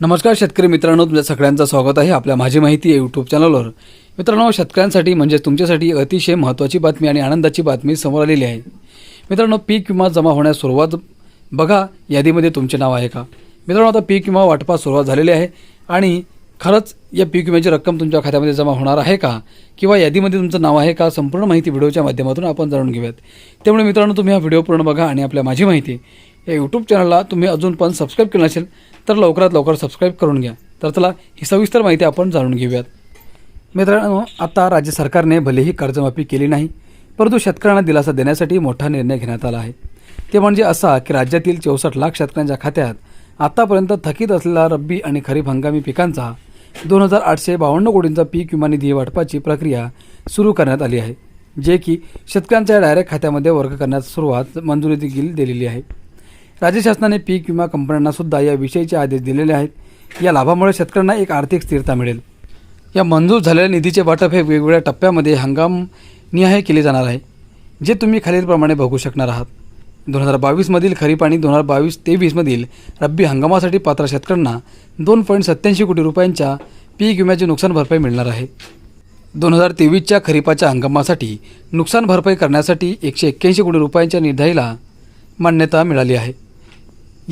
नमस्कार शेतकरी मित्रांनो तुमच्या सगळ्यांचं स्वागत आहे आपल्या माझी माहिती या यूट्यूब चॅनलवर. मित्रांनो शेतकऱ्यांसाठी म्हणजे तुमच्यासाठी अतिशय महत्त्वाची बातमी आणि आनंदाची बातमी समोर आलेली आहे. मित्रांनो पीक विमा जमा होण्यास सुरुवात बघा यादीमध्ये तुमचे नाव आहे का? मित्रांनो आता पीक विमा वाटपास सुरुवात झालेली आहे आणि खरंच या पीक विम्याची रक्कम तुमच्या खात्यामध्ये जमा होणार आहे का? किंवा यादीमध्ये तुमचं नाव आहे का? संपूर्ण माहिती व्हिडिओच्या माध्यमातून आपण जाणून घेऊयात. त्यामुळे मित्रांनो तुम्ही हा व्हिडिओ पूर्ण बघा आणि आपल्या माझी माहिती या यूट्यूब चॅनलला तुम्ही अजून पण सबस्क्राईब केलं नसेल तर लवकरात लवकर सबस्क्राईब करून घ्या. तर चला ही सविस्तर माहिती आपण जाणून घेऊयात. मित्रांनो आता राज्य सरकारने भलेही कर्जमाफी केली नाही परंतु शेतकऱ्यांना दिलासा देण्यासाठी मोठा निर्णय घेण्यात आला आहे. ते म्हणजे असा की राज्यातील चौसष्ट लाख शेतकऱ्यांच्या खात्यात आतापर्यंत थकीत असलेला रब्बी आणि खरीप हंगामी पिकांचा दोन हजार आठशे बावन्न कोटींचा पीक विमा निधी वाटपाची प्रक्रिया सुरू करण्यात आली आहे जे की शेतकऱ्यांच्या डायरेक्ट खात्यामध्ये वर्ग करण्यास सुरुवात मंजुरी देखील दिलेली आहे. राज्य शासनाने पीक विमा कंपन्यांना सुद्धा या विषयीचे आदेश दिलेले आहेत. या लाभामुळे शेतकऱ्यांना एक आर्थिक स्थिरता मिळेल. या मंजूर झालेल्या निधीचे वाटप हे वेगवेगळ्या टप्प्यामध्ये हंगाम निहाय केले जाणार आहे जे तुम्ही खालीलप्रमाणे बघू शकणार आहात. दोन हजार बावीसमधील खरीप आणि दोन हजार बावीस तेवीसमधील रब्बी हंगामासाठी पात्र शेतकऱ्यांना दोन पॉईंट सत्याऐंशी कोटी रुपयांच्या पीक विम्याची नुकसान भरपाई मिळणार आहे. दोन हजार तेवीसच्या खरीपाच्या हंगामासाठी नुकसान भरपाई करण्यासाठी एकशे एक्क्याऐंशी कोटी रुपयांच्या निर्धारीला मान्यता मिळाली आहे.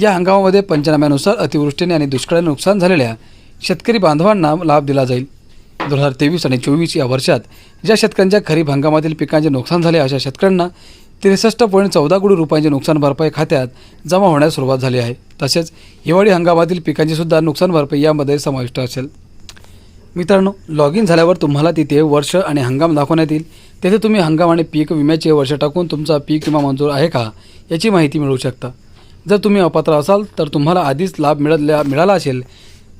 या हंगामामध्ये पंचनाम्यानुसार अतिवृष्टीने आणि दुष्काळाने नुकसान झालेल्या शेतकरी बांधवांना लाभ दिला जाईल. दोन हजार तेवीस आणि चोवीस या वर्षात ज्या शेतकऱ्यांच्या खरीप हंगामातील पिकांचे नुकसान झाले अशा शेतकऱ्यांना त्रेसष्ट पॉईंट चौदा कोटी रुपयांचे नुकसान भरपाई खात्यात जमा होण्यास सुरुवात झाली आहे. तसेच हिवाळी हंगामातील पिकांची सुद्धा नुकसान भरपाई यामध्ये समाविष्ट असेल. मित्रांनो लॉग इन झाल्यावर तुम्हाला तिथे वर्ष आणि हंगाम दाखवण्यात येईल. तेथे तुम्ही हंगाम आणि पीक विम्याचे वर्ष टाकून तुमचा पीक विमा मंजूर आहे का याची माहिती मिळवू शकता. जर तुम्ही अपात्र असाल तर तुम्हाला आधीच लाभ मिळाल्या मिळाला असेल.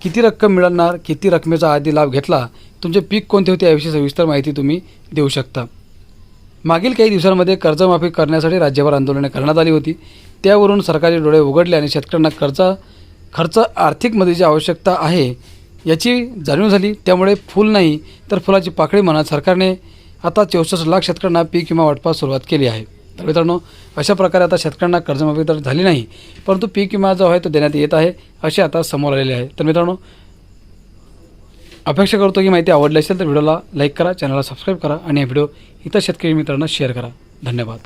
किती रक्कम मिळणार किती रकमेचा आधी लाभ घेतला तुमचे पीक कोणते होते याविषयी सविस्तर माहिती तुम्ही देऊ शकता. मागील काही दिवसांमध्ये कर्जमाफी करण्यासाठी राज्यभर आंदोलने करण्यात आली होती. त्यावरून सरकारी डोळे उघडले आणि शेतकऱ्यांना कर्ज खर्च आर्थिक मदतीची आवश्यकता आहे याची जाणीव झाली. त्यामुळे फूल नाही तर फुलाची पाकळी म्हणत सरकारने. आता चौसष्ट लाख शेतकऱ्यांना पीक विमा वाटपास सुरुवात केली आहे. तर मित्रांनो अशा प्रकारे आता शेतकऱ्यांना कर्जमाफी तर झाली नाही परंतु पीक विमा जो आहे तो देण्यात येत आहे असे आता समोर आलेले आहे. तर मित्रांनो अपेक्षा करतो की माहिती आवडली असेल तर व्हिडिओला लाईक करा चॅनलला सबस्क्राईब करा आणि हा व्हिडिओ इतर शेतकरी मित्रांना शेअर करा. धन्यवाद.